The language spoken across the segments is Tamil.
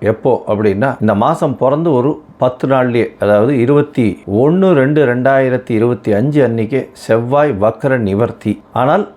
எப்போ அப்படின்னா இந்த மாதம் பிறந்து ஒரு பத்து நாள்லேயே அதாவது இருபத்தி ஒன்று ரெண்டு ரெண்டாயிரத்தி இருபத்தி அஞ்சு அன்னைக்கு செவ்வாய் வக்கர நிவர்த்தி. ஆனால்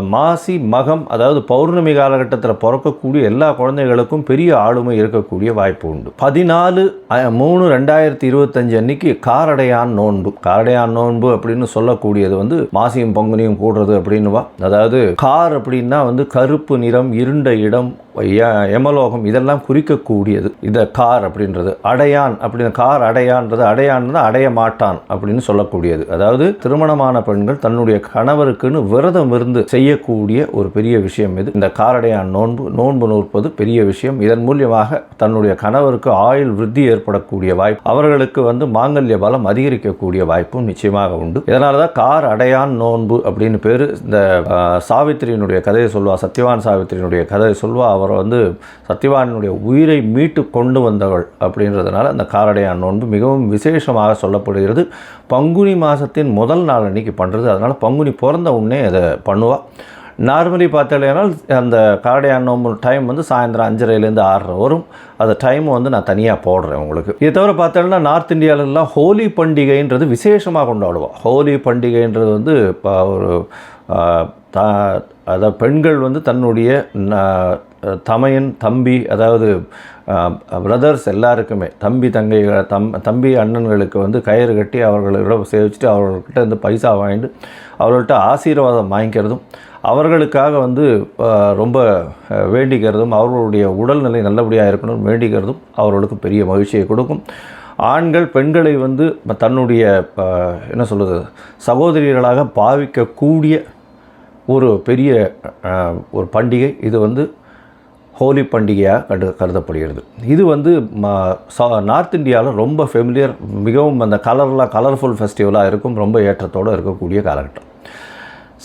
மாசி மகம் அதாவது பௌர்ணமி காலகட்டத்தில் பிறக்கக்கூடிய எல்லா குழந்தைகளுக்கும் பெரிய ஆளுமை இருக்கக்கூடிய வாய்ப்பு உண்டு. பதினாலு மூணு ரெண்டாயிரத்தி இருபத்தஞ்சு அன்னைக்கு காரடையான் நோன்பு. காரடையான் நோன்பு அப்படின்னு சொல்லக்கூடியது வந்து மாசியும் பொங்கனையும் கூடுறது அப்படின்னுவா அதாவது கார் அப்படின்னா வந்து கருப்பு நிறம் இருண்ட இடம் ய- யமலோகம் இதெல்லாம் குறிக்கக்கூடியது. இந்த கார் அப்படின்றது. அடையான் அப்படின்னு கார் அடையான்றது அடையான் அடைய மாட்டான் அப்படின்னு சொல்லக்கூடியது. அதாவது திருமணமான பெண்கள் தன்னுடைய கணவருக்குன்னு விரதம் இருந்து செய்யக்கூடிய ஒரு பெரிய விஷயம் இது. இந்த காரடையான் நோன்பு நோன்பு நோற்பது பெரிய விஷயம். இதன் மூலியமாக தன்னுடைய கணவருக்கு ஆயுள் விருத்தி ஏற்படக்கூடிய வாய்ப்பு அவர்களுக்கு வந்து மாங்கல்ய பலம் அதிகரிக்கக்கூடிய வாய்ப்பும் நிச்சயமாக உண்டு. இதனால தான் கார் அடையான் நோன்பு அப்படின்னு பேர். இந்த சாவித்திரியினுடைய கதையை சொல்வா சத்யவான் சாவித்திரியினுடைய கதையை சொல்வா. அவர் வந்து சத்யவானுடைய உயிரை மீட்டு கொண்டு வந்தவள் அப்படின்றதுனால அந்த காரடையான் நோன்பு மிகவும் விசேஷமாக சொல்லப்படுகிறது. பங்குனி மாதத்தின் முதல் நாள் அன்னைக்கு பண்ணுறது அதனால் பங்குனி பிறந்த உடனே அதை பொதுவாக நார்மலி பார்த்தாலேனால் அந்த காரடையான் நோம்பு டைம் வந்து சாயந்தரம் அஞ்சரைலேருந்து ஆறரை வரும். அந்த டைம் வந்து நான் தனியாக போடுறேன் உங்களுக்கு. இதை தவிர பார்த்தோம்னா நார்த் இந்தியாவிலலாம் ஹோலி பண்டிகைன்றது விசேஷமாக கொண்டாடுவோம் ஹோலி பண்டிகைன்றது வந்து இப்போ ஒரு த அதாவது பெண்கள் வந்து தன்னுடைய தமையன் தம்பி அதாவது பிரதர்ஸ் எல்லாருக்குமே தம்பி தங்கை தம் தம்பி அண்ணன்களுக்கு வந்து கயிறு கட்டி அவர்களோட சேவிச்சுட்டு அவர்கள்கிட்ட வந்து பைசா வாங்கிட்டு அவர்கள்ட்ட ஆசீர்வாதம் வாங்கிக்கிறதும் அவர்களுக்காக வந்து ரொம்ப வேண்டிக்கிறதும் அவர்களுடைய உடல்நிலை நல்லபடியாக இருக்கணும் வேண்டிக்கிறதும் அவர்களுக்கு பெரிய மகிழ்ச்சியை கொடுக்கும். ஆண்கள் பெண்களை வந்து தன்னுடைய என்ன சொல்கிறது சகோதரிகளாக பாவிக்கக்கூடிய ஒரு பெரிய ஒரு பண்டிகை. இது வந்து ஹோலி பண்டிகையாக கண்டு கருதப்படுகிறது. இது வந்து நார்த் இந்தியாவில் ரொம்ப ஃபெமிலியர் மிகவும் அந்த கலர்லாம் கலர்ஃபுல் ஃபெஸ்டிவலாக இருக்கும் ரொம்ப ஏற்றத்தோடு இருக்கக்கூடிய காலகட்டம்.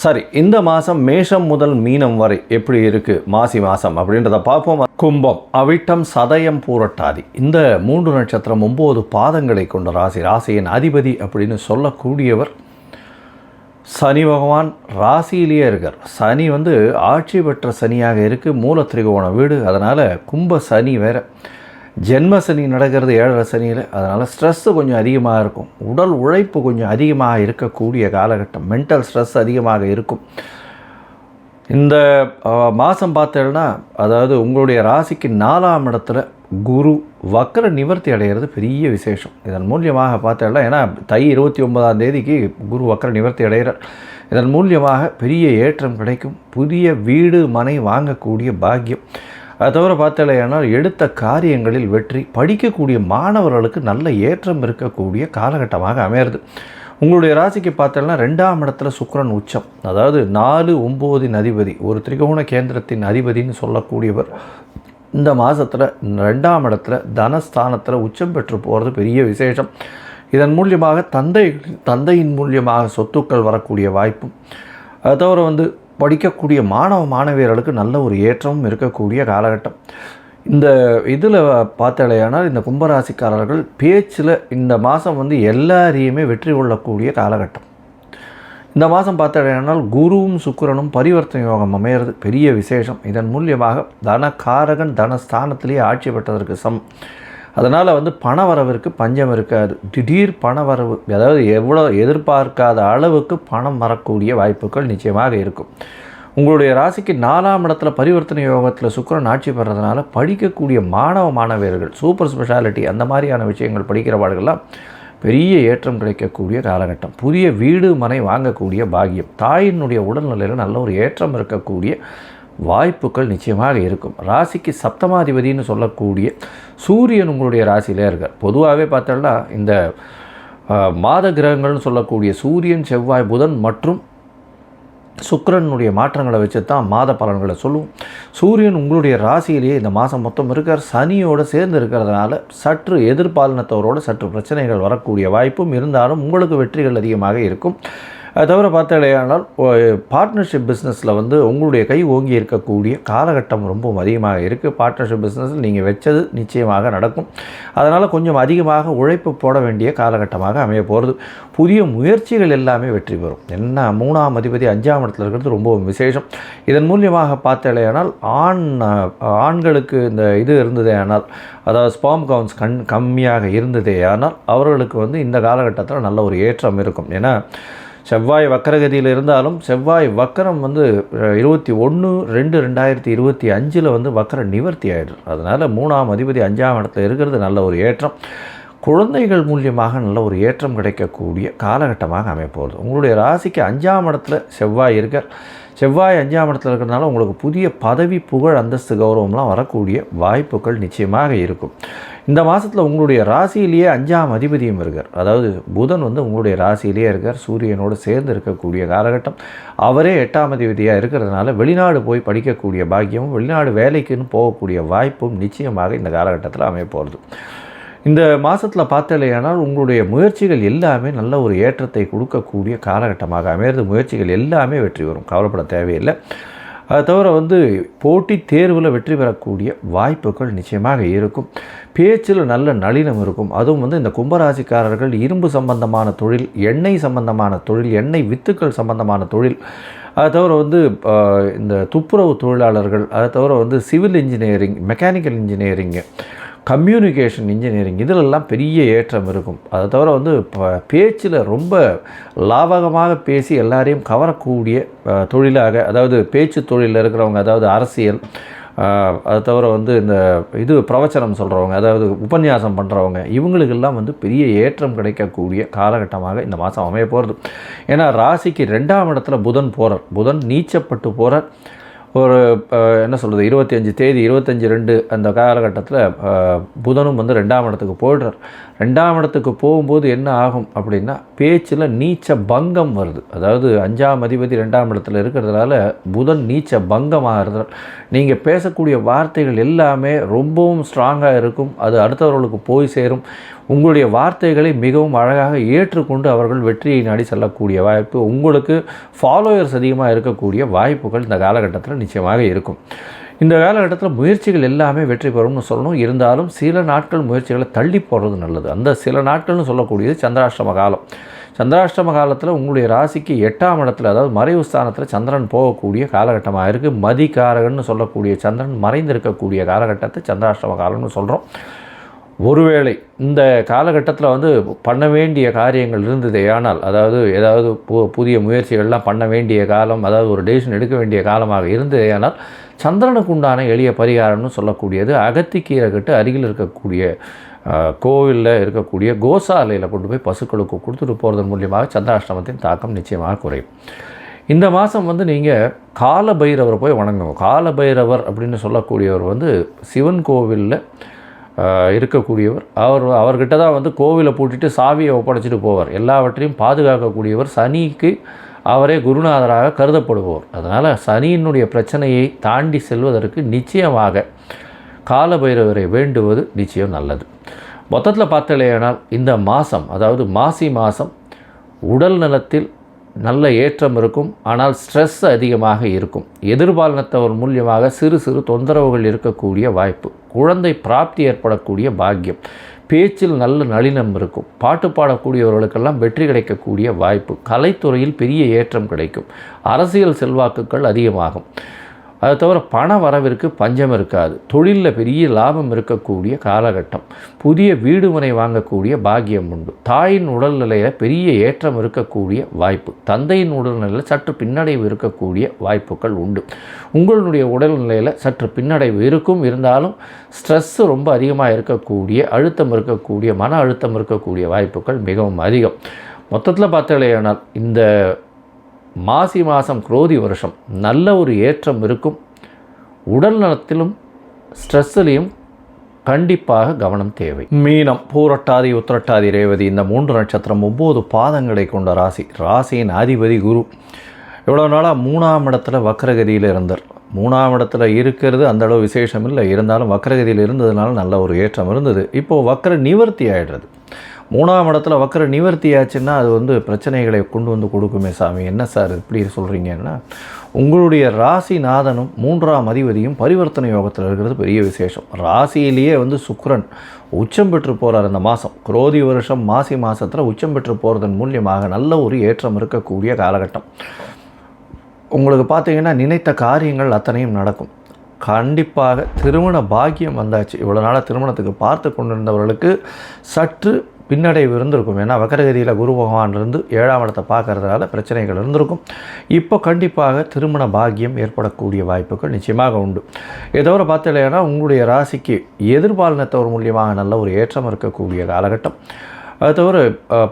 சரி இந்த மாதம் மேஷம் முதல் மீனம் வரை எப்படி இருக்குது மாசி மாதம் அப்படின்றத பார்ப்போம். கும்பம் அவிட்டம் சதயம் பூரட்டாதி. இந்த மூன்று நட்சத்திரம் ஒம்பது பாதங்களை கொண்ட ராசி ராசியின் அதிபதி அப்படின்னு சொல்லக்கூடியவர் சனி பகவான் ராசியிலேயே இருக்கார். சனி வந்து ஆட்சி பெற்ற சனியாக இருக்குது மூல திரிகோண வீடு. அதனால் கும்ப சனி வேறு. ஜென்ம சனி நடக்கிறது ஏழரை சனியில். அதனால் ஸ்ட்ரெஸ்ஸு கொஞ்சம் அதிகமாக இருக்கும். உடல் உழைப்பு கொஞ்சம் அதிகமாக இருக்கக்கூடிய காலகட்டம். மென்டல் ஸ்ட்ரெஸ் அதிகமாக இருக்கும். இந்த மாதம் பார்த்தேன்னா அதாவது உங்களுடைய ராசிக்கு நாலாம் இடத்துல குரு வக்கர நிவர்த்தி அடைகிறது பெரிய விசேஷம். இதன் மூலியமாக பார்த்தோம்னா ஏன்னா தை இருபத்தி ஒன்பதாம் தேதிக்கு குரு வக்கர நிவர்த்தி அடைகிறார். இதன் மூலியமாக பெரிய ஏற்றம் கிடைக்கும். புதிய வீடு மனை வாங்கக்கூடிய பாக்கியம். அது தவிர பார்த்தலையானால் எடுத்த காரியங்களில் வெற்றி. படிக்கக்கூடிய மாணவர்களுக்கு நல்ல ஏற்றம் இருக்கக்கூடிய காலகட்டமாக அமையிறது. உங்களுடைய ராசிக்கு பார்த்தோம்னா ரெண்டாம் இடத்துல சுக்ரன் உச்சம். அதாவது நாலு ஒம்போதின் அதிபதி. ஒரு திரிகோண கேந்திரத்தின் அதிபதின்னு சொல்லக்கூடியவர். இந்த மாதத்தில் ரெண்டாம் இடத்துல தனஸ்தானத்தில் உச்சம் பெற்று போகிறது பெரிய விசேஷம். இதன் மூலியமாக தந்தை தந்தையின் மூலியமாக சொத்துக்கள் வரக்கூடிய வாய்ப்பும் அது தவிர வந்து படிக்கக்கூடிய மாணவ மாணவியர்களுக்கு நல்ல ஒரு ஏற்றமும் இருக்கக்கூடிய காலகட்டம். இந்த இதில் பார்த்தாலேயானால் இந்த கும்பராசிக்காரர்கள் பேச்சில் இந்த மாதம் வந்து எல்லாரையுமே வெற்றி கொள்ளக்கூடிய காலகட்டம். இந்த மாதம் பார்த்தாலேயானால் குருவும் சுக்கிரனும் பரிவர்த்தனை யோகம் அமையிறது பெரிய விசேஷம். இதன் மூலியமாக தனகாரகன் தனஸ்தானத்திலேயே ஆட்சி பெற்றதற்கு சம். அதனால் வந்து பண வரவிற்கு பஞ்சம் இருக்காது. திடீர் பண வரவு அதாவது எவ்வளோ எதிர்பார்க்காத அளவுக்கு பணம் வரக்கூடிய வாய்ப்புகள் நிச்சயமாக இருக்கும். உங்களுடைய ராசிக்கு நாலாம் இடத்துல பரிவர்த்தனை யோகத்தில் சுக்கிரன் ஆட்சி பெறதுனால படிக்கக்கூடிய மாணவ மாணவியர்கள் சூப்பர் ஸ்பெஷாலிட்டி அந்த மாதிரியான விஷயங்கள் படிக்கிறவார்கள்லாம் பெரிய ஏற்றம் கிடைக்கக்கூடிய காலகட்டம். புதிய வீடு மனை வாங்கக்கூடிய பாகியம். தாயினுடைய உடல்நிலையில் நல்ல ஒரு ஏற்றம் இருக்கக்கூடிய வாய்ப்புகள் நிச்சயமாக இருக்கும். ராசிக்கு சப்தமாதிபதினு சொல்லக்கூடிய சூரியன் உங்களுடைய ராசியிலே இருக்கார். பொதுவாகவே பார்த்தோம்னா இந்த மாத கிரகங்கள்னு சொல்லக்கூடிய சூரியன் செவ்வாய் புதன் மற்றும் சுக்கரனுடைய மாற்றங்களை வச்சு தான் மாத பலன்களை சொல்லுவோம் சூரியன் உங்களுடைய ராசியிலேயே இந்த மாதம் மொத்தம் இருக்கார். சனியோடு சேர்ந்து இருக்கிறதுனால சற்று எதிர்பாலினத்தவரோடு சற்று பிரச்சனைகள் வரக்கூடிய வாய்ப்பும் இருந்தாலும் உங்களுக்கு வெற்றிகள் அதிகமாக இருக்கும். அது தவிர பார்த்தாலேயானால் பார்ட்னர்ஷிப் பிஸ்னஸில் வந்து உங்களுடைய கை ஓங்கி இருக்கக்கூடிய காலகட்டம் ரொம்ப அதிகமாக இருக்குது பார்ட்னர்ஷிப் பிஸ்னஸில் நீங்கள் வச்சது நிச்சயமாக நடக்கும். அதனால் கொஞ்சம் அதிகமாக உழைப்பு போட வேண்டிய காலகட்டமாக அமைய போகிறது புதிய முயற்சிகள் எல்லாமே வெற்றி பெறும். என்ன மூணாம் அதிபதி அஞ்சாம் இடத்துல இருக்கிறது ரொம்பவும் விசேஷம். இதன் மூலியமாக பார்த்தாலேயானால் ஆண் ஆண்களுக்கு இந்த இது இருந்ததே ஆனால் அதாவது ஸ்பாம் கவுன்ஸ் கண் கம்மியாக இருந்ததே ஆனால் அவர்களுக்கு வந்து இந்த காலகட்டத்தில் நல்ல ஒரு ஏற்றம் இருக்கும். ஏன்னா செவ்வாய் வக்கரகதியில் இருந்தாலும் செவ்வாய் வக்கரம் வந்து இருபத்தி ஒன்று ரெண்டு ரெண்டாயிரத்தி இருபத்தி அஞ்சில் வந்து வக்கரம் நிவர்த்தி ஆகிடும் அதனால் மூணாம் அதிபதி அஞ்சாம் இடத்துல இருக்கிறது நல்ல ஒரு ஏற்றம். குழந்தைகள் மூலியமாக நல்ல ஒரு ஏற்றம் கிடைக்கக்கூடிய காலகட்டமாக அமைப்போகுது உங்களுடைய ராசிக்கு அஞ்சாம் இடத்துல செவ்வாய் இருக்கார். செவ்வாய் அஞ்சாம் இடத்துல இருக்கிறதுனால உங்களுக்கு புதிய பதவி புகழ் அந்தஸ்து கௌரவம்லாம் வரக்கூடிய வாய்ப்புகள் நிச்சயமாக இருக்கும். இந்த மாதத்தில் உங்களுடைய ராசியிலேயே அஞ்சாம் அதிபதியும் இருக்கார். அதாவது புதன் வந்து உங்களுடைய ராசியிலேயே இருக்கார். சூரியனோடு சேர்ந்து இருக்கக்கூடிய காலகட்டம். அவரே எட்டாம் அதிபதியாக இருக்கிறதுனால வெளிநாடு போய் படிக்கக்கூடிய பாக்கியமும் வெளிநாடு வேலைக்குன்னு போகக்கூடிய வாய்ப்பும் நிச்சயமாக இந்த காலகட்டத்தில் அமையப்போகிறது இந்த மாதத்தில் பார்த்தலையானால் உங்களுடைய முயற்சிகள் எல்லாமே நல்ல ஒரு ஏற்றத்தை கொடுக்கக்கூடிய காலகட்டமாக அமையிறது. முயற்சிகள் எல்லாமே வெற்றி வரும் கவலைப்பட தேவையில்லை. அது தவிர வந்து போட்டித் தேர்வில் வெற்றி பெறக்கூடிய வாய்ப்புகள் நிச்சயமாக இருக்கும். பேச்சில் நல்ல நளினம் இருக்கும். அதுவும் வந்து இந்த கும்பராசிக்காரர்கள் இரும்பு சம்பந்தமான தொழில் எண்ணெய் சம்பந்தமான தொழில் எண்ணெய் வித்துக்கள் சம்பந்தமான தொழில் அது தவிர வந்து இந்த துப்புரவு தொழிலாளர்கள் அதை தவிர வந்து civil engineering mechanical engineering communication engineering இதிலெல்லாம் பெரிய ஏற்றம் இருக்கும். அதை தவிர வந்து ப- பேச்சில் ரொம்ப லாபகமாக பேசி எல்லாரையும் கவரக்கூடிய தொழிலாக அதாவது பேச்சு தொழிலில் இருக்கிறவங்க அதாவது அரசியல் அதை தவிர வந்து இந்த இது பிரவச்சனம் சொல்கிறவங்க அதாவது உபன்யாசம் பண்ணுறவங்க இவங்களுக்கெல்லாம் வந்து பெரிய ஏற்றம் கிடைக்கக்கூடிய காலகட்டமாக இந்த மாதம் அமைய போகிறது ஏன்னா ராசிக்கு ரெண்டாம் இடத்துல புதன் போகிறார் புதன் நீச்சப்பட்டு போகிறார் ஒரு என்ன சொல்கிறது இருபத்தஞ்சி தேதி இருபத்தஞ்சி ரெண்டு அந்த காலகட்டத்தில் புதனும் வந்து ரெண்டாம் இடத்துக்கு போயிடுறார். ரெண்டாம் இடத்துக்கு போகும்போது என்ன ஆகும் அப்படின்னா பேச்சில் நீச்ச பங்கம் வருது. அதாவது அஞ்சாம் அதிபதி ரெண்டாம் இடத்துல இருக்கிறதுனால புதன் நீச்ச பங்கமாகிறது நீங்கள் பேசக்கூடிய வார்த்தைகள் எல்லாமே ரொம்பவும் ஸ்ட்ராங்காக இருக்கும். அது அடுத்தவர்களுக்கு போய் சேரும். உங்களுடைய வார்த்தைகளை மிகவும் அழகாக ஏற்றுக்கொண்டு அவர்கள் வெற்றியை நாடி செல்லக்கூடிய வாய்ப்பு உங்களுக்கு ஃபாலோயர்ஸ் அதிகமாக இருக்கக்கூடிய வாய்ப்புகள் இந்த காலகட்டத்தில் நிச்சயமாக இருக்கும். இந்த காலகட்டத்தில் முயற்சிகள் எல்லாமே வெற்றி பெறும்னு சொல்லணும். இருந்தாலும் சில நாட்கள் முயற்சிகளை தள்ளி போடுறது நல்லது. அந்த சில நாட்கள்னு சொல்லக்கூடியது சந்திராஷ்டம காலம். சந்திராஷ்டம காலத்தில் உங்களுடைய ராசிக்கு எட்டாம் இடத்துல அதாவது மறைவு ஸ்தானத்தில் சந்திரன் போகக்கூடிய காலகட்டமாக இருக்குது மதிகாரகன்னு சொல்லக்கூடிய சந்திரன் மறைந்திருக்கக்கூடிய காலகட்டத்தை சந்திராஷ்டம காலம்னு சொல்கிறோம் ஒருவேளை இந்த காலகட்டத்தில் வந்து பண்ண வேண்டிய காரியங்கள் இருந்ததே ஆனால் அதாவது ஏதாவது பு புதிய முயற்சிகள்லாம் பண்ண வேண்டிய காலம் அதாவது ஒரு டெசிஷன் எடுக்க வேண்டிய காலமாக இருந்ததே ஆனால் சந்திரனுக்கு உண்டான எளிய பரிகாரம்னு சொல்லக்கூடியது அகத்திக்கீரை கட்டு அருகில் இருக்கக்கூடிய கோவிலில் இருக்கக்கூடிய கோசாலையில் கொண்டு போய் பசுக்களுக்கு கொடுத்துட்டு போகிறதன் மூலியமாக சந்திராஷ்டமத்தின் தாக்கம் நிச்சயமாக குறையும். இந்த மாதம் வந்து நீங்கள் கால பைரவரை போய் வணங்குங்க கால பைரவர் அப்படின்னு சொல்லக்கூடியவர் வந்து சிவன் கோவிலில் இருக்கக்கூடியவர். அவர் அவர்கிட்ட தான் வந்து கோவிலை பூட்டிட்டு சாவியை ஒப்படைச்சிட்டு போவார். எல்லாவற்றையும் பாதுகாக்கக்கூடியவர் சனிக்கு அவரே குருநாதராக கருதப்படுபவர். அதனால் சனியினுடைய பிரச்சனையை தாண்டி செல்வதற்கு நிச்சயமாக காலபைரவரை வேண்டுவது நிச்சயம் நல்லது. மொத்தத்தில் பார்த்தலையானால் இந்த மாதம் அதாவது மாசி மாதம் உடல் நலத்தில் நல்ல ஏற்றம் இருக்கும். ஆனால் ஸ்ட்ரெஸ் அதிகமாக இருக்கும். எதிர்பாலனத்தவர் மூலியமாக சிறு சிறு தொந்தரவுகள் இருக்கக்கூடிய வாய்ப்பு. குழந்தை பிராப்தி ஏற்படக்கூடிய பாக்கியம். பேச்சில் நல்ல நளினம் இருக்கும். பாட்டு பாடக்கூடியவர்களுக்கெல்லாம் வெற்றி கிடைக்கக்கூடிய வாய்ப்பு. கலைத்துறையில் பெரிய ஏற்றம் கிடைக்கும். அரசியல் செல்வாக்குகள் அதிகமாகும். அது தவிர பண வரவிற்கு பஞ்சம் இருக்காது. தொழிலில் பெரிய லாபம் இருக்கக்கூடிய காலகட்டம். புதிய வீடு முனை வாங்கக்கூடிய பாக்கியம் உண்டு. தாயின் உடல்நிலையில் பெரிய ஏற்றம் இருக்கக்கூடிய வாய்ப்பு. தந்தையின் உடல்நிலையில் சற்று பின்னடைவு இருக்கக்கூடிய வாய்ப்புகள் உண்டு. உங்களுடைய உடல்நிலையில் சற்று பின்னடைவு இருக்கும். இருந்தாலும் ஸ்ட்ரெஸ்ஸு ரொம்ப அதிகமாக இருக்கக்கூடிய அழுத்தம் இருக்கக்கூடிய மன அழுத்தம் இருக்கக்கூடிய வாய்ப்புகள் மிகவும் அதிகம். மொத்தத்தில் பார்த்தாலேயானால் இந்த மாசி மாதம் குரோதி வருஷம். நல்ல ஒரு ஏற்றம் இருக்கும். உடல் நலத்திலும் ஸ்ட்ரெஸ்ஸிலையும் கண்டிப்பாக கவனம் தேவை. மீனம் பூரட்டாதி உத்திரட்டாதி ரேவதி இந்த மூன்று நட்சத்திரம் ஒம்பது பாதங்களை கொண்ட ராசி. ராசியின் அதிபதி குரு. இவ்வளோ நாளாக மூணாம் இடத்துல வக்கரகதியில் இருந்தார். மூணாம் இடத்துல இருக்கிறது அந்த அளவு விசேஷம் இல்லை. இருந்தாலும் வக்கரகதியில் இருந்ததுனால நல்ல ஒரு ஏற்றம் இருந்தது. இப்போது வக்கர நிவர்த்தி ஆகிடுறது மூணாம் இடத்துல வக்கர நிவர்த்தி ஆச்சுன்னா அது வந்து பிரச்சனைகளை கொண்டு வந்து கொடுக்குமே சாமி. என்ன சார் இப்படி சொல்கிறீங்கன்னா உங்களுடைய ராசி நாதனும் மூன்றாம் அதிபதியும் பரிவர்த்தனை யோகத்தில் இருக்கிறது பெரிய விசேஷம். ராசியிலேயே வந்து சுக்ரன் உச்சம் பெற்று போகிறார் இந்த மாதம் குரோதி வருஷம் மாசி மாதத்தில் உச்சம் பெற்று போகிறதன் மூலியமாக நல்ல ஒரு ஏற்றம் இருக்கக்கூடிய காலகட்டம். உங்களுக்கு பார்த்தீங்கன்னா நினைத்த காரியங்கள் அத்தனையும் நடக்கும். கண்டிப்பாக திருமண பாக்கியம் வந்தாச்சு. இவ்வளோ நாளாக திருமணத்துக்கு பார்த்து கொண்டிருந்தவர்களுக்கு சற்று பின்னடைவு இருந்திருக்கும். ஏன்னா வக்கரகதியில் குரு பகவான் இருந்து ஏழாம் இடத்தை பார்க்கறதுனால பிரச்சனைகள் இருந்திருக்கும். இப்போ கண்டிப்பாக திருமண பாக்கியம் ஏற்படக்கூடிய வாய்ப்புகள் நிச்சயமாக உண்டு. இதை தவிர உங்களுடைய ராசிக்கு எதிர்பாலினத்தவர் மூலியமாக நல்ல ஒரு ஏற்றம் இருக்கக்கூடிய காலகட்டம். அது தவிர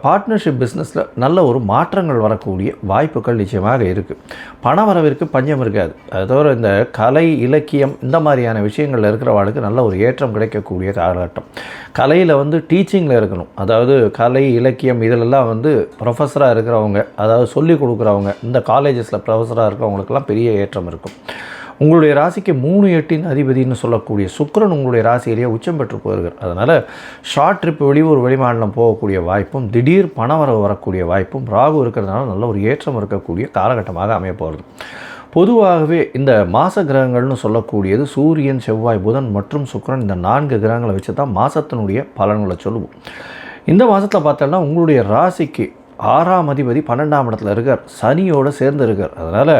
பார்ட்னர்ஷிப் பிஸ்னஸில் நல்ல ஒரு மாற்றங்கள் வரக்கூடிய வாய்ப்புகள் நிச்சயமாக இருக்குது பண வரவிற்கு பஞ்சம் இருக்காது. அது தவிர இந்த கலை இலக்கியம் இந்த மாதிரியான விஷயங்களில் இருக்கிறவாளுக்கு நல்ல ஒரு ஏற்றம் கிடைக்கக்கூடிய காலகட்டம். கலையில் வந்து டீச்சிங்கில் இருக்கணும். அதாவது கலை இலக்கியம் இதிலெல்லாம் வந்து ப்ரொஃபஸராக இருக்கிறவங்க அதாவது சொல்லிக் கொடுக்குறவங்க இந்த காலேஜஸில் ப்ரொஃபஸராக இருக்கிறவங்களுக்கெல்லாம் பெரிய ஏற்றம் இருக்கும். உங்களுடைய ராசிக்கு மூணு எட்டின் அதிபதினு சொல்லக்கூடிய சுக்கரன் உங்களுடைய ராசியிலேயே உச்சம் பெற்று போயிருக்கார் அதனால் ஷார்ட் ட்ரிப் வெளியூர் வெளிமாநிலம் போகக்கூடிய வாய்ப்பும் திடீர் பணவரவு வரக்கூடிய வாய்ப்பும் ராகு இருக்கிறதுனால நல்ல ஒரு ஏற்றம் இருக்கக்கூடிய காலகட்டமாக அமைய போகிறது. பொதுவாகவே இந்த மாச கிரகங்கள்னு சொல்லக்கூடியது சூரியன் செவ்வாய் புதன் மற்றும் சுக்கரன் இந்த நான்கு கிரகங்களை வச்சு தான் மாதத்தினுடைய பலன்களை சொல்லுவோம். இந்த மாதத்தில் பார்த்தோன்னா உங்களுடைய ராசிக்கு ஆறாம் அதிபதி பன்னெண்டாம் இடத்துல இருக்கார். சனியோடு சேர்ந்து இருக்கார். அதனால்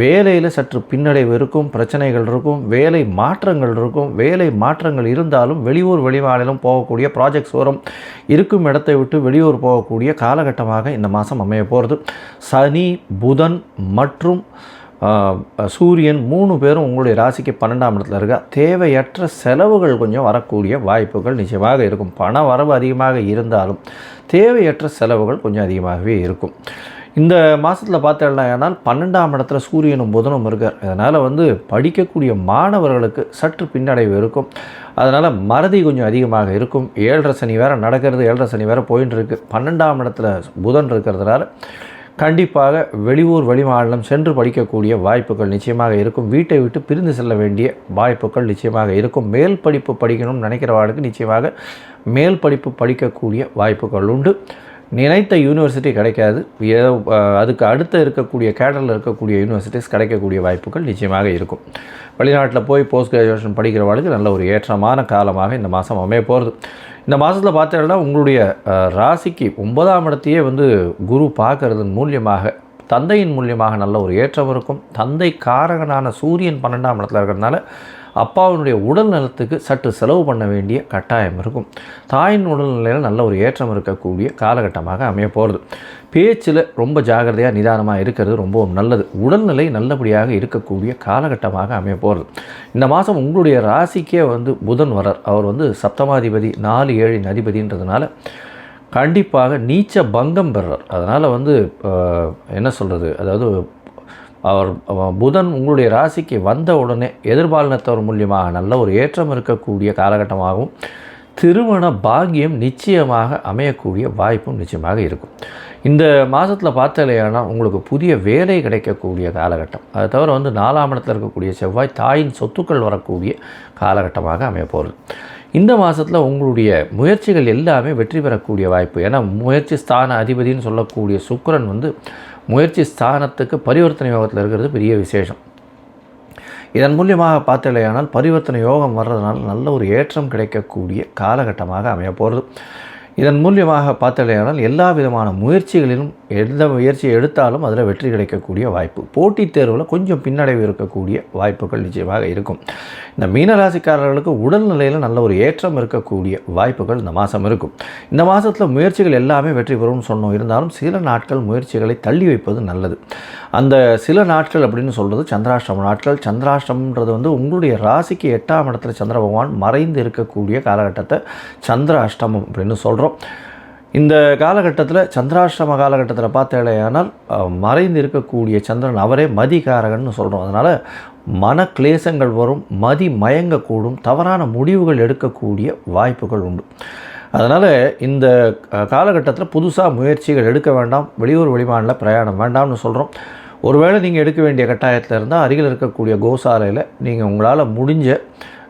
வேலையில் சற்று பின்னடைவு இருக்கும் பிரச்சனைகள் இருக்கும் வேலை மாற்றங்கள் இருக்கும் வேலை மாற்றங்கள் இருந்தாலும் வெளியூர் வெளிமாநிலம் போகக்கூடிய ப்ராஜெக்ட்ஸ் வரும் இருக்கும் இடத்தை விட்டு வெளியூர் போகக்கூடிய காலகட்டமாக இந்த மாதம் அமைய போகிறது சனி புதன் மற்றும் சூரியன் மூணு பேரும் உங்களுடைய ராசிக்கு பன்னெண்டாம் இடத்துல இருக்கா? தேவையற்ற செலவுகள் கொஞ்சம் வரக்கூடிய வாய்ப்புகள் நிச்சயமாக இருக்கும். பண வரவு அதிகமாக இருந்தாலும் தேவையற்ற செலவுகள் கொஞ்சம் அதிகமாகவே இருக்கும். இந்த மாதத்தில் பார்த்தேன்னா பன்னெண்டாம் இடத்துல சூரியனும் புதனும் இருக்கார். அதனால் வந்து படிக்கக்கூடிய மாணவர்களுக்கு சற்று பின்னடைவு இருக்கும். அதனால் மறதி கொஞ்சம் அதிகமாக இருக்கும். ஏழரை சனி வேறு நடக்கிறது. ஏழரை சனி வேறு போயின்னு இருக்குது பன்னெண்டாம் இடத்துல புதன் இருக்கிறதுனால கண்டிப்பாக வெளியூர் வெளிமாநிலம் சென்று படிக்கக்கூடிய வாய்ப்புகள் நிச்சயமாக இருக்கும். வீட்டை விட்டு பிரிந்து செல்ல வேண்டிய வாய்ப்புகள் நிச்சயமாக இருக்கும். மேல் படிப்பு படிக்கணும்னு நினைக்கிறவர்களுக்கு நிச்சயமாக மேல் படிப்பு படிக்கக்கூடிய வாய்ப்புகள் உண்டு. நினைத்த யூனிவர்சிட்டி கிடைக்காது. ஏதோ அதுக்கு அடுத்து இருக்கக்கூடிய கேடரில் இருக்கக்கூடிய யூனிவர்சிட்டிஸ் கிடைக்கக்கூடிய வாய்ப்புகள் நிச்சயமாக இருக்கும். வெளிநாட்டில் போய் போஸ்ட் கிராஜுவேஷன் படிக்கிறவர்களுக்கு நல்ல ஒரு ஏற்றமான காலமாக இந்த மாதம் அமைய போகிறது இந்த மாதத்தில் பார்த்தீங்கன்னா உங்களுடைய ராசிக்கு ஒன்பதாம் இடத்தையே வந்து குரு பார்க்கறதன் மூலியமாக தந்தையின் மூலியமாக நல்ல ஒரு ஏற்றம் இருக்கும். தந்தை காரகனான சூரியன் பன்னெண்டாம் இடத்துல இருக்கிறதுனால அப்பாவினுடைய உடல் நலத்துக்கு சற்று செலவு பண்ண வேண்டிய கட்டாயம் இருக்கும். தாயின் உடல்நிலையில் நல்ல ஒரு ஏற்றம் இருக்கக்கூடிய காலகட்டமாக அமைய போகிறது பேச்சில் ரொம்ப ஜாகிரதையாக நிதானமாக இருக்கிறது ரொம்பவும் நல்லது. உடல்நிலை நல்லபடியாக இருக்கக்கூடிய காலகட்டமாக அமைய போகிறது இந்த மாதம் உங்களுடைய ராசிக்கே வந்து புதன் வரர் அவர் வந்து சப்தமாதிபதி நாலு ஏழின் அதிபதின்றதுனால கண்டிப்பாக நீச்ச பங்கம் பெறார் அதனால் வந்து என்ன சொல்கிறது அதாவது அவர் புதன் உங்களுடைய ராசிக்கு வந்த உடனே எதிர்பாலினத்தவர் மூலியமாக நல்ல ஒரு ஏற்றம் இருக்கக்கூடிய காலகட்டமாகவும் திருமண பாக்கியம் நிச்சயமாக அமையக்கூடிய வாய்ப்பும் நிச்சயமாக இருக்கும். இந்த மாதத்தில் பார்த்தாலேயானா உங்களுக்கு புதிய வேலை கிடைக்கக்கூடிய காலகட்டம். அதை தவிர வந்து நாலாம் இடத்துல இருக்கக்கூடிய செவ்வாய் தாயின் சொத்துக்கள் வரக்கூடிய காலகட்டமாக அமையப்போகிறது இந்த மாதத்தில் உங்களுடைய முயற்சிகள் எல்லாமே வெற்றி பெறக்கூடிய வாய்ப்பு. ஏன்னா முயற்சி ஸ்தான அதிபதின்னு சொல்லக்கூடிய சுக்கரன் வந்து முயற்சி ஸ்தானத்துக்கு பரிவர்த்தனை யோகத்தில் இருக்கிறது பெரிய விசேஷம். இதன் மூலியமாக பார்த்தலையானால் பரிவர்த்தனை யோகம் வர்றதுனால நல்ல ஒரு ஏற்றம் கிடைக்கக்கூடிய காலகட்டமாக அமைய போகிறது இதன் மூலியமாக பார்த்தலையானால் எல்லா விதமான முயற்சிகளிலும் எந்த முயற்சியை எடுத்தாலும் அதில் வெற்றி கிடைக்கக்கூடிய வாய்ப்பு. போட்டித் தேர்வில் கொஞ்சம் பின்னடைவு இருக்கக்கூடிய வாய்ப்புகள் நிச்சயமாக இருக்கும். இந்த மீனராசிக்காரர்களுக்கு உடல்நிலையில் நல்ல ஒரு ஏற்றம் இருக்கக்கூடிய வாய்ப்புகள் இந்த மாதம் இருக்கும். இந்த மாதத்தில் முயற்சிகள் எல்லாமே வெற்றி பெறும்னு சொன்னோம். இருந்தாலும் சில நாட்கள் முயற்சிகளை தள்ளி வைப்பது நல்லது. அந்த சில நாட்கள் அப்படின்னு சொல்கிறது சந்திராஷ்டிரம நாட்கள். சந்திராஷ்டிரம்ன்றது வந்து உங்களுடைய ராசிக்கு எட்டாம் இடத்துல சந்திர பகவான் மறைந்து இருக்கக்கூடிய காலகட்டத்தை சந்திர அஷ்டமம் அப்படின்னு சொல்கிறோம் இந்த காலகட்டத்தில் சந்திராஷ்டம காலகட்டத்தில் பார்த்தேலையானால் மறைந்து இருக்கக்கூடிய சந்திரன் அவரே மதிகாரகன்னு சொல்கிறோம் அதனால் மன கிளேசங்கள் வரும் மதி மயங்கக்கூடும் தவறான முடிவுகள் எடுக்கக்கூடிய வாய்ப்புகள் உண்டு. அதனால் இந்த காலகட்டத்தில் புதுசாக முயற்சிகள் எடுக்க வேண்டாம் வெளியூர் வெளிமாநில பிரயாணம் வேண்டாம்னு சொல்கிறோம் ஒருவேளை நீங்கள் எடுக்க வேண்டிய கட்டாயத்தில் இருந்தால் அருகில் இருக்கக்கூடிய கோசாலையில் நீங்கள் உங்களால் முடிஞ்ச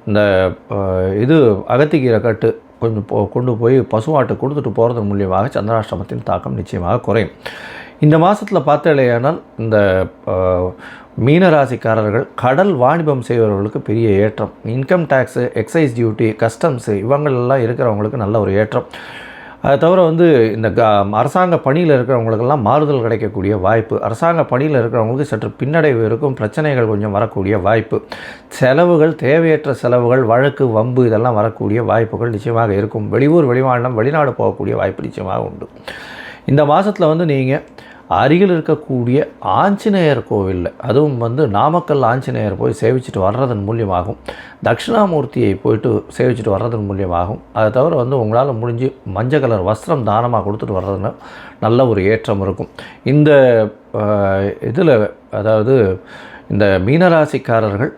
இந்த இது அகத்திக்கீரை கட்டு கொஞ்சம் போ கொண்டு போய் பசுவாட்டை கொடுத்துட்டு போகிறது மூலியமாக சந்திராஷ்டமத்தின் தாக்கம் நிச்சயமாக குறையும். இந்த மாதத்தில் பார்த்தாலேயானால் இந்த மீனராசிக்காரர்கள் கடல் வாணிபம் செய்பவர்களுக்கு பெரிய ஏற்றம். Income tax excise duty customs இவங்களெல்லாம் இருக்கிறவங்களுக்கு நல்ல ஒரு ஏற்றம். அதை தவிர வந்து இந்த க அரசாங்க பணியில் இருக்கிறவங்களுக்கெல்லாம் மாறுதல் கிடைக்கக்கூடிய வாய்ப்பு அரசாங்க பணியில் இருக்கிறவங்களுக்கு சற்று பின்னடைவு இருக்கும் பிரச்சனைகள் கொஞ்சம் வரக்கூடிய வாய்ப்பு செலவுகள் தேவையற்ற செலவுகள் வழக்கு வம்பு இதெல்லாம் வரக்கூடிய வாய்ப்புகள் நிச்சயமாக இருக்கும். வெளியூர் வெளிமாநிலம் வெளிநாடு போகக்கூடிய வாய்ப்பு நிச்சயமாக உண்டு. இந்த மாதத்தில் வந்து நீங்கள் அருகில் இருக்கக்கூடிய ஆஞ்சநேயர் கோவிலில் அதுவும் வந்து நாமக்கல் ஆஞ்சநேயர் போய் சேவிச்சுட்டு வர்றதன் மூலியமாகும். தட்சிணாமூர்த்தியை போயிட்டு சேவிச்சுட்டு வர்றதன் மூலியமாகும். அதை தவிர வந்து உங்களால் முடிஞ்சு மஞ்சள் கலர் வஸ்திரம் தானமாக கொடுத்துட்டு வர்றதுன்னு நல்ல ஒரு ஏற்றம் இருக்கும். இந்த இதில் அதாவது இந்த மீனராசிக்காரர்கள்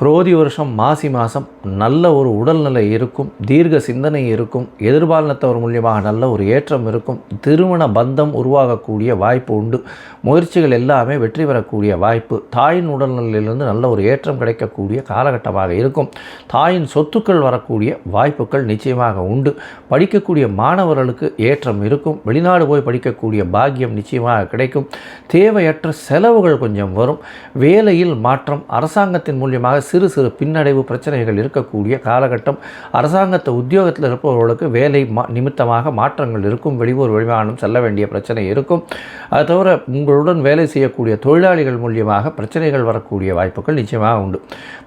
குரோதி வருஷம் மாசி மாதம் நல்ல ஒரு உடல்நிலை இருக்கும் தீர்க்க சிந்தனை இருக்கும் எதிர்பாலனத்தவர் மூலியமாக நல்ல ஒரு ஏற்றம் இருக்கும் திருமண பந்தம் உருவாகக்கூடிய வாய்ப்பு உண்டு முயற்சிகள் எல்லாமே வெற்றி பெறக்கூடிய வாய்ப்பு தாயின் உடல்நிலையிலிருந்து நல்ல ஒரு ஏற்றம் கிடைக்கக்கூடிய காலகட்டமாக இருக்கும் தாயின் சொத்துக்கள் வரக்கூடிய வாய்ப்புகள் நிச்சயமாக உண்டு படிக்கக்கூடிய மாணவர்களுக்கு ஏற்றம் இருக்கும் வெளிநாடு போய் படிக்கக்கூடிய பாக்கியம் நிச்சயமாக கிடைக்கும் தேவையற்ற செலவுகள் கொஞ்சம் வரும் வேலையில் மாற்றம் அரசாங்கத்தின் மூலியமாக சிறு சிறு பின்னடைவு பிரச்சனைகள் இருக்கக்கூடிய காலகட்டம். அரசாங்கத்தை உத்தியோகத்தில் இருப்பவர்களுக்கு வேலை மா நிமித்தமாக மாற்றங்கள் இருக்கும். வெளியூர் வெளிமானம் செல்ல வேண்டிய பிரச்சனை இருக்கும். அது தவிர உங்களுடன் வேலை செய்யக்கூடிய தொழிலாளிகள் மூலியமாக பிரச்சனைகள் வரக்கூடிய வாய்ப்புகள் நிச்சயமாக உண்டு.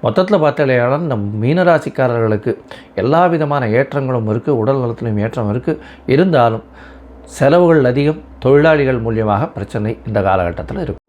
மொத்தத்தில் பார்த்தாலேயானால் இந்த மீனராசிக்காரர்களுக்கு எல்லா விதமான ஏற்றங்களும் இருக்குது உடல் நலத்திலும் ஏற்றம் இருக்குது இருந்தாலும் செலவுகள் அதிகம். தொழிலாளிகள் மூலியமாக பிரச்சனை இந்த காலகட்டத்தில் இருக்கும்